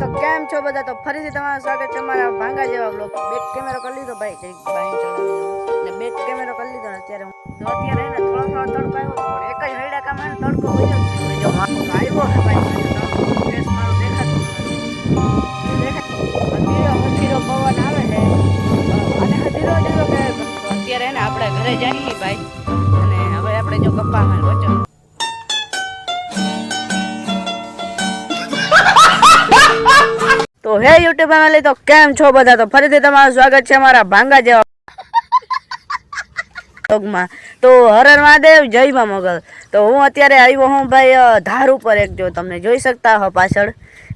તો કેમ છો બધા? તો ફરીથી તમારું સ્વાગત છે મારા ભાંગા જેવા બ્લોક બેક કેમેરો કરી લીધો ભાઈ, જરીક ભાઈ ચલાવી દઉં. ને બેક કેમેરો કરી લીધો અત્યારે તો અત્યારે એને થોડો થોડો તડકો આવ્યો એક જ હૈડાકામાં એને તડકો હોય જો આવ્યો છે ભાઈ ફેસ મારો દેખાતો પવન આવે છે. અને અત્યારે એને આપણે ઘરે જઈએ ભાઈ. અને હવે આપણે જો કપ્પામાં વચ્ચે હે યુટ્યુબ ફેમિલી તો કેમ છો બધા? તો ફરીથી તમારું સ્વાગત છે મારા ભાંગા જેવા vlogમાં. તો હરર મહાદેવ, જય મા મોગલ. તો હું અત્યારે આવ્યો હું ભાઈ ધાર ઉપર એક, જો તમને જોઈ શકતા હો પાછળ.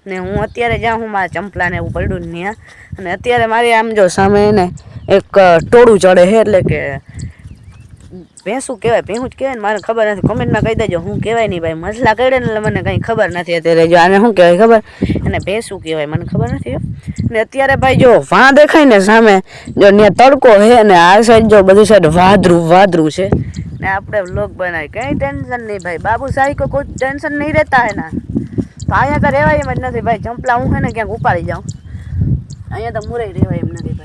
ને હું અત્યારે જ્યાં હું, મારા ચંપલાને એવું પડ્યું ને અને અત્યારે મારી આમ જો સામે ને એક ટોળું ચડે છે, એટલે કે ભેંસું કહેવાય ભેંસું જ કહેવાય ને મારે ખબર નથી. કોમેન્ટમાં કહી દેજો, હું કહેવાય નહીં ભાઈ. મસલા કરે ને મને કંઈ ખબર નથી અત્યારે. જો આને શું કહેવાય ખબર? એને ભેંસું કહેવાય, મને ખબર નથી ને અત્યારે ભાઈ જો વાં દેખાય ને સામે, જો ત્યાં તડકો છે ને આ સાઈડ જો બધી સાઈડ વાદરું વાદરું છે. ને આપણે વ્લોગ બનાવી કંઈ ટેન્શન નહીં ભાઈ. બાબુ સાહેબ કોઈ ટેન્શન નહીં રહેતા હે ના તો અહીંયા તો રહેવાય એમ જ નથી. ભાઈ ચંપલા હું છે ને ક્યાંક ઉપાડી જાઉં. અહીંયા તો મુરઈ રહેવાય એમ નથી.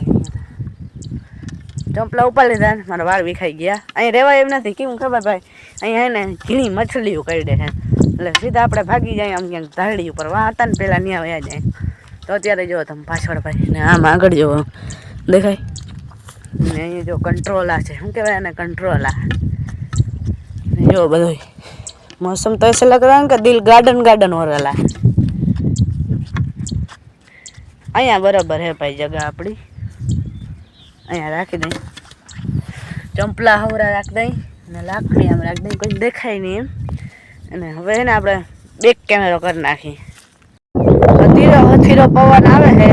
ચોપલા ઉપર લીધા ને વાળ વિખાઈ ગયા. અહીં રહેવા એમ નથી, કેમ ખબર ભાઈ? અહીંયા એને ઘીણી મછલીઓ કરી દે છે એટલે સીધા આપણે ભાગી જાય આમ ક્યાંક ધારડી ઉપર. વાહ, હતા ને પહેલાં ન્યા વયા જાય. તો અત્યારે જો તમે પાછળ ભાઈ, ને આમ આગળ જો. દેખાય? ને અહીંયા જો કંટ્રોલા છે. શું કહેવાય એને કંટ્રોલા? જો બધો મોસમ તો એસે લગ કે દિલ ગાર્ડન ગાર્ડન વરેલા અહીંયા બરાબર હે ભાઈ જગા આપણી અહીંયા રાખી દઈ. ચંપલા હવરા રાખી દઈ અને લાકડી આમ રાખી દઈ. કોઈ દેખાય નહીં એમ. અને હવે એને આપણે બેક કેમેરો કરી નાખી. હથીરો હથીરો પવન આવે છે.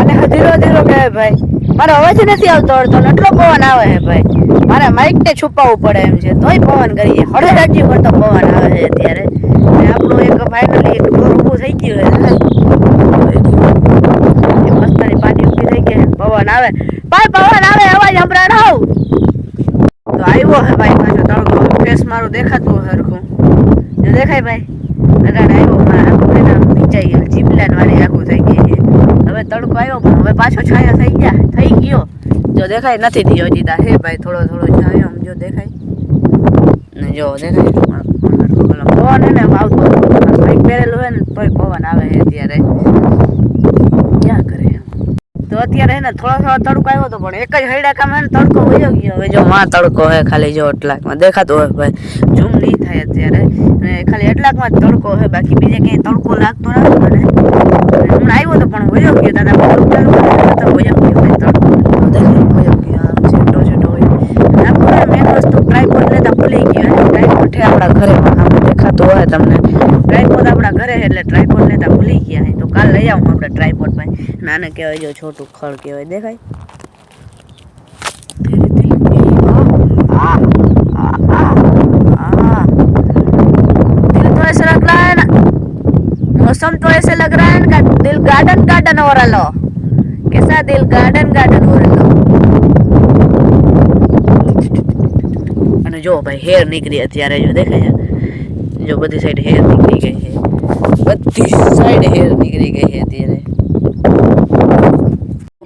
અને હથીરો હથીરો કહે ભાઈ. મારો અવાજ નથી આવતો અડધો ને એટલો પવન આવે છે ભાઈ. મારે માઇકને છુપાવવું પડે એમ છે. તોય પવન કરીએ. હળે રાજ્ય કરતો પવન આવે છે અત્યારે. આપણું એક ફાઇનલી ઊભું થઈ ગયું છે મસ્તની પાટી ઊભી થઈ ગઈ છે. પવન આવે. ભાઈ, પવન આવે, અવાજ સંભળાડાવ તો આવ્યો હે ભાઈ પાછો તડકો ફેસ મારું દેખાતું હરખું. જો દેખાય ભાઈ? અગાડ આવ્યો આખું એના નીચાઈ ગયું જીપલાન વાળી આખું થઈ ગઈ છે હવે તડકો આવ્યો, પણ હવે પાછો છાયા થઈ ગયા, થઈ ગયો. જો દેખાય નથી થયો જીતા હે ભાઈ, થોડો થોડો છાયો આમ જો દેખાય. ને જો દેખાય. પવન એને આવતો. બાઈક હોય ને પવન આવે છે અત્યારે. ક્યાં કરે? તો અત્યારે હે ને થોડો થોડો તડકો આવ્યો હતો પણ એક જ હૈડાકામાં હે ને તડકો વયો ગયો. હવે જો માં તડકો હે ખાલી જો એટલાકમાં દેખાતો હોય ભાઈ. ઝૂમ નહીં થાય અત્યારે. અને ખાલી એટલાકમાં જ તડકો હે બાકી બીજે ક્યાંય તડકો લાગતો નથી મને. હમણાં આવ્યો તો પણ વયો ગયો દાદા બહુ કરે તો વયો ગયો ભાઈ તડકો. વયો ગયો આમ છેટો છેટો હોય આપણે મેન વસ્તુ ટ્રાયપોડ લેતા ભૂલી ગયા. ટ્રાયપોડ છે આપણા ઘરે દેખાતું હોય તમને ટ્રાયપોડ આપણા ઘરે છે એટલે ટ્રાયપોડ લેતા ભૂલી ગયા છે તો કાલ લઈ આવું આપણે ટ્રાયપોડ ભાઈ નાને કહેવાય જો છોટું ખડ કહેવાય દેખાય તેરે દિલ કી આ આ આ આ दिल तो ऐसे लग रहा है ना मौसम तो ऐसे लग रहा है ना दिल गार्डन गार्डन हो रहा कैसा दिल गार्डन गार्डन हो रहा અને જો ભાઈ હેર નીકળી અત્યારે જો દેખાય છે? જો બધી સાઈડ હેર નીકળી ગઈ છે. બધી સાઈડ હેર નીકળી ગઈ છે અત્યારે.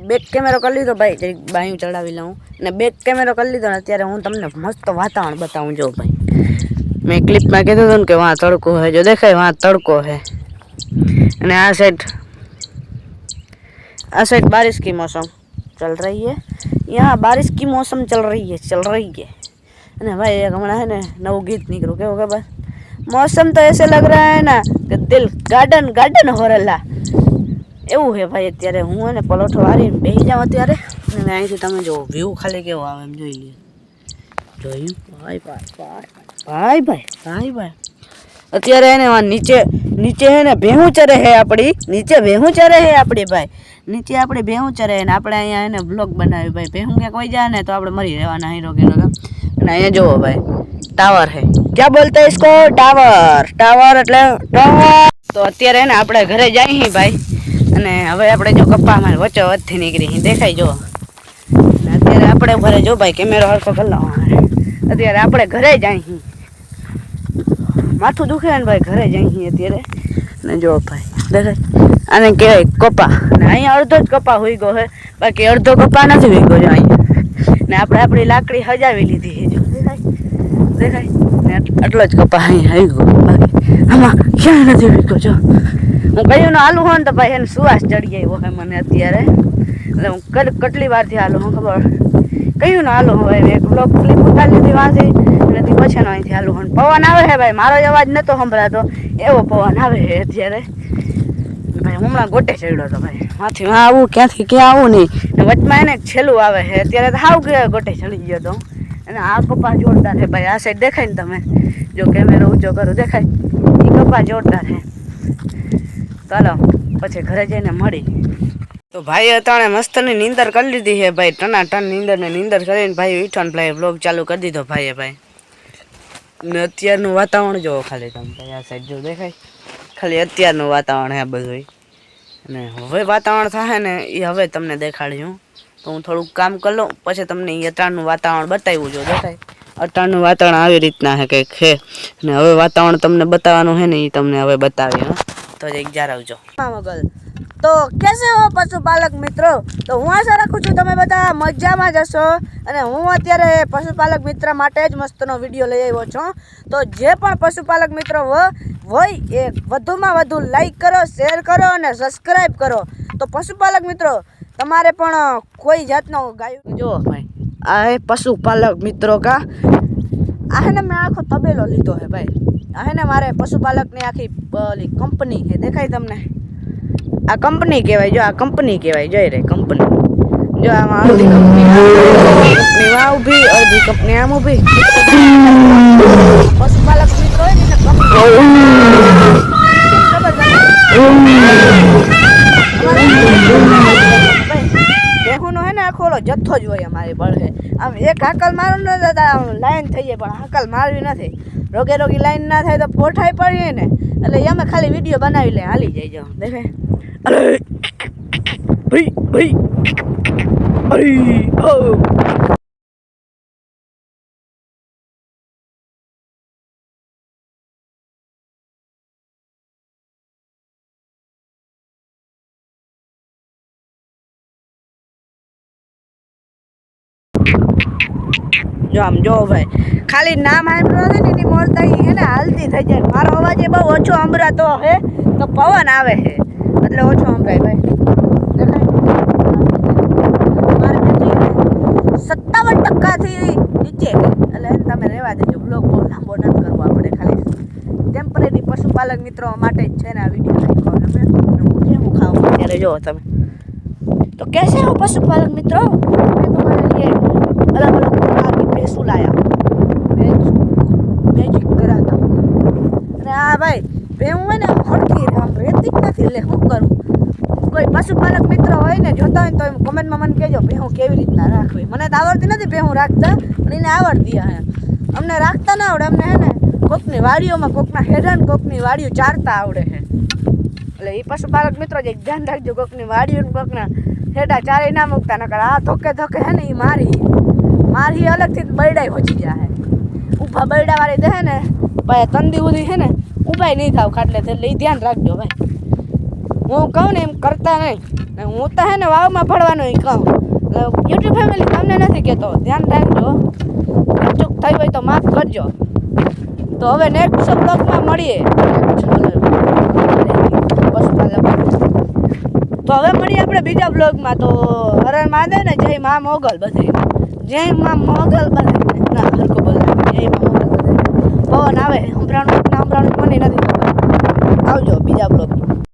બેક કેમેરો કરી લીધો ભાઈ, જરીક બાયું ચડાવી લઉં. અને બેક કેમેરો કરી લીધો ને અત્યારે હું તમને મસ્ત વાતાવરણ બતાવું જો ભાઈ. મેં ક્લિપમાં કીધું હતું કે વાં તડકો છે જો દેખાય વાં તડકો છે અને આ સાઈડ આ સાઈડ બારિશ કી મોસમ ચલ રહી હે. યહાં બારિશ કી મોસમ ચલ રહી હે, ચલ રહી હે. અને ભાઈ એક હમણાં છે ને નવું ગીત નીકળ્યું, કેવું ખબર? મોસમ તો ऐसे લગ રહ્યા હે ना કે દિલ ગાર્ડન ગાર્ડન हो એવું હે ભાઈ અત્યારે હું અને પલોઠો વારી બેસી જાઉં અત્યારે. અને અહીંથી તમે જો વ્યૂ ખાલી કેવો આવે એમ જોઈ લઈએ જોયું? ભાઈ ભાઈ ભાઈ ભાઈ ભાઈ અત્યારે એને નીચે નીચે હે ને ભેહું ચરે હે આપણી નીચે ભેહું ચરે હે આપણી ભાઈ. નીચે આપણે ભેહું ચરે ને આપણે અહીંયા એને બ્લોક બનાવ્યું ભાઈ. ભેહું ક્યાંક કોઈ જાય ને તો આપણે મરી રહેવાના હીરો કે અને અહીંયા જોવો ભાઈ ટાવર હે. ક્યાં બોલતા ઇસકો ટાવર ટાવર એટલે ટાવર તો અત્યારે ને આપણે ઘરે જઈએ ભાઈ. અને હવે આપણે જો કપ્પા અમારે વચ્ચો વચ્ચથી નીકળી દેખાય જો. અત્યારે આપણે ઘરે જો ભાઈ, કેમેરો હરખો કરી અત્યારે આપણે ઘરે જઈએ માથું દુખે ને ભાઈ, ઘરે જઈએ અત્યારે. ને જો ભાઈ, દેખાય. અને કહેવાય કપા ને અહીંયા અડધો જ કપા હોઈ ગયો હે. બાકી અડધો કપા નથી હોઈ ગયો અહીંયા. ને આપણે આપણી લાકડી હજાવી લીધી છે જો. દેખાય. દેખાય. આટલો જ કપા અહીં આવી ગયો. આમાં ક્યાં નથી વીકો જો, હું કહ્યું આલુ હોય ને તો ભાઈ એને સુવાસ ચડી આવ્યો હોય મને અત્યારે. એટલે હું કેટલી વારથી આલુ હું ખબર? કહ્યું ને આલુ હોય એક બ્લોક ક્લિપ ઉતારી લીધી વાંચી એનાથી પછીનો અહીંથી આલુ હું પવન આવે છે ભાઈ? મારો અવાજ નતો સંભળાતો. એવો પવન આવે છે અત્યારે. ભાઈ, હમણાં ગોટે ચડ્યો હતો ભાઈ. માથી આવું ક્યાંથી, ક્યાં આવું નહીં. વચમાં એને છેલ્લું આવે છે અત્યારે તો હાવ ગયો ગોટે ચડી ગયો તો. અને આ કપા જોરદાર છે ભાઈ. આ સાઈડ દેખાય ને તમે? જો કેમેરો ઊંચો કરો, દેખાય? એ કપા જોરદાર છે. ચાલો, પછી ઘરે જઈને મળી. તો ભાઈ અતાણે મસ્તની નીંદર કરી લીધી છે ભાઈ. ટના ટન નીંદર ને નીંદર કરીને ભાઈ વિઠન ભાઈ બ્લોગ ચાલુ કરી દીધો ભાઈએ ભાઈ. ને અત્યારનું વાતાવરણ જોવો ખાલી તમે ભાઈ. આ સાઈડ જો દેખાય. ખાલી અત્યારનું વાતાવરણ હે બધું અને હવે વાતાવરણ થાય ને એ હવે તમને દેખાડ્યું. તો હું થોડુંક કામ કરી લઉં, પછી તમને અટાણનું વાતાવરણ બતાવ્યું જો દેખાય. અત્યારનું વાતાવરણ આવી રીતના હે કંઈક છે. અને હવે વાતાવરણ તમને બતાવવાનું છે ને એ તમને હવે બતાવ્યું તો એક જાર આવજો. મગલ. તો કેસે હો પશુપાલક મિત્રો? તો હું આશા રાખું છું તમે બધા મજામાં જ હશો. અને હું અત્યારે પશુપાલક મિત્ર માટે જ મસ્તનો વીડિયો લઈ આવ્યો છું. તો જે પણ પશુપાલક મિત્રો હોય એ વધુમાં વધુ લાઈક કરો શેર કરો અને સબસ્ક્રાઈબ કરો. તો પશુપાલક મિત્રો તમારે પણ કોઈ જાતનો ગાયો જો ભાઈ, આ પશુપાલક મિત્રો કા. આ ને મેં આખો તબેલો લીધો હે ભાઈ. આ મારે પશુપાલકની આખી ઓલી કંપની છે દેખાય તમને? આ કંપની કહેવાય, જો આ કંપની કહેવાય, જોઈ રે કંપની. જો આમાં અડધી કંપની કંપની, આ અડધી કંપની, આમ ઊભી પશુપાલક મિત્રો હોય ને એટલે કંપની ખબર તમને બેહુનો હે ને આખો ઓલો જથ્થો જ હોય અમારી પડે આમ એક હાકલ મારો ન દાદા લાઈન થઈ જાય, પણ હાકલ મારવી નથી. રોગે રોગી લાઈન ના થાય તો પોઠાઈ પડીએ ને. એટલે અમે ખાલી વીડિયો બનાવી લે, હાલી જાય જો. દેખે? અરે, ભાઈ ભાઈ, અરે, ઓ. જો આમ જો ભાઈ ખાલી નામ સાંભળ્યો છે ને એની મોરતાઈ હે ને હાલતી થઈ જાય. મારો અવાજ એ બહુ ઓછો સંભળાતો હે, તો પવન આવે છે એટલે ઓછો સંભળાય ભાઈ. સત્તાવન ટકાથી નીચે એટલે તમે રહેવા દેજો. બ્લોગ બહુ લાંબો નથી કરવો આપણે ખાલી. ટેમ્પરરી પશુપાલક મિત્રો માટે જ છે ને આ વીડિયો નાખ્યો તમે હું કેવું ખાઉં અત્યારે જો તમે. તો કહેશે હું પશુપાલક મિત્રો? આપણે અલગ અલગ પ્રકારની ભેંસું લાયા. મેજિક કરાતા. અને આ ભાઈ ભેવું હોય ને, હરખી આમ રહેતી જ નથી. એટલે શું કરું? કોઈ પશુપાલક મિત્ર હોય ને, જોતા હોય તો એમ કમેન્ટમાં મને કહેજો ભે હું કેવી રીતના રાખવી? મને તો આવડતી નથી ભે હું રાખતા, પણ એને આવડતી હે. અમને રાખતા ના આવડે. અમને હે ને, કોકની વાડીઓમાં કોકના હેરાન, કોકની વાડીઓ ચારતા આવડે હે. એટલે એ પશુપાલક મિત્રો જે ધ્યાન રાખજો, કોકની વાડીઓ કોકના હેડા ચારે ના મૂકતા, નકર આ ધોકે ધોકે હે ને એ મારી મારી અલગથી બરડાઈ હોચી જાય ઊભા બરડા વાળી દે ને ભાઈ તંદી ઉધી હે ને ઊભાઈ નહીં થાવ ખાટલે એટલે એ ધ્યાન રાખજો ભાઈ હું કહું ને એમ કરતા નહીં. હું તો હે ને વાવમાં ભરવાનું એ કહું. યુટ્યુબ ફેમિલી તમને નથી કહેતો, ધ્યાન રાખજો. ચૂક થઈ હોય તો માફ કરજો. તો હવે નેક્સ્ટ બ્લોગમાં મળીએ પશુપાલક તો હવે મળીએ આપણે બીજા બ્લોગમાં તો હરણ મહાદેવ ને જય મા મોગલ બધે. જય મા મોગલ બધે. ના હરકો બોલે. જય મા મોગલ બધે. પવન આવે. ના સંભળાણું મને નથી આવજો બીજા બ્લોગમાં